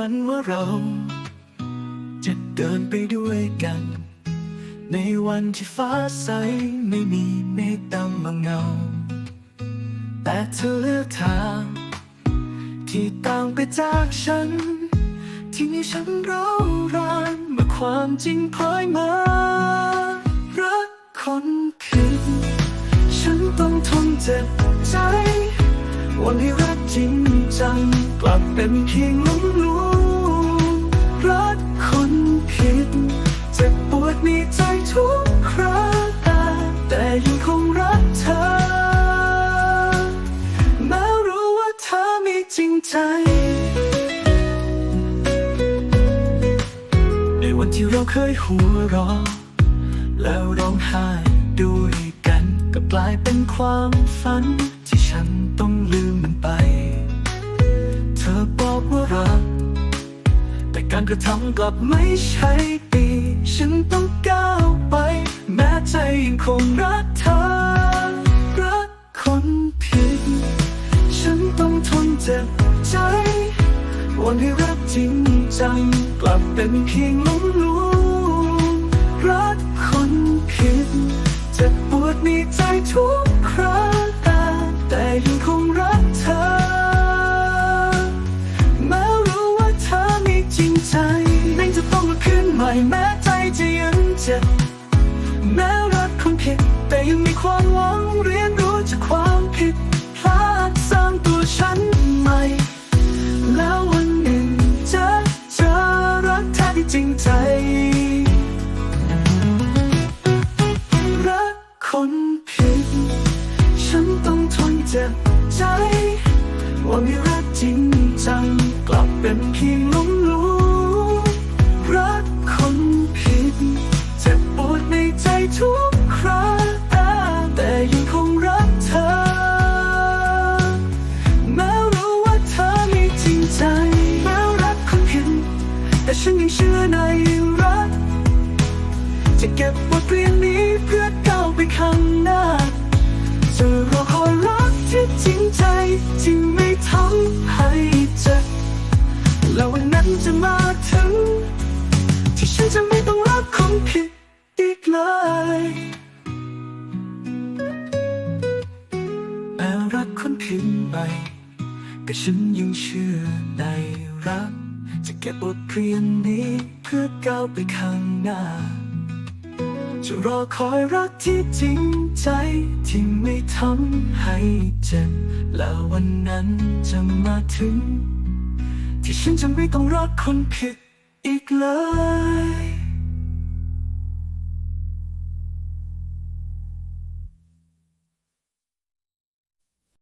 ฝันว่าเรา จะเดินไปด้วยกัน ในวันที่ฟ้าใสไม่มีเมฆดำมาเงา แต่เธอเลือกทาง ที่ต่างไปจากฉัน ที่มีฉันร้ารานเมื่อความจริงเผยมา รักคนผิดฉันต้องทนเจ็บใจ วันที่รักจริงจังกลับเป็นเพียง ที่เราเคยหัวเราะแล้วร้องไห้ด้วยกันก็กลายเป็นความฝัน ที่ฉันต้องลืมมันไป เธอบอกว่ารัก แต่การกระทำกลับไม่ใช่ดีฉันต้องก้าวไป แม้ใจยังคงรักเธอ รักคนผิด ฉันต้องทนเจ็บใจวันที่รักจริงจังกลับเป็นเพียงลม มีใจทุกครั้งแต่ยังคงรักเธอแม้รู้ว่าเธอไม่จริงใจนั่งจะต้องมาขึ้นใหม่แม้ใจจะยังเจ็บแม้รักคนผิดแต่ยังมีความหวัง ใจ ว่ามีรักจริงจัง กลับเป็นเพียงล้มลุก ใจที่ไม่ทำให้เจ็บแล้ววันนั้นจะมาถึง ที่ฉันจะไม่ต้องรักคนผิดอีกเลยแม้รักคนผิดไปแต่ฉันยังเชื่อในรัก จะเก็บบทเรียนนี้เพื่อก้าวไปข้างหน้า จะรอคอยรักที่จริง ใจที่ไม่ทำให้เจ็บ แล้ววันนั้นจะมาถึง ที่ฉันจะไม่ต้องรักคนผิดอีกเลย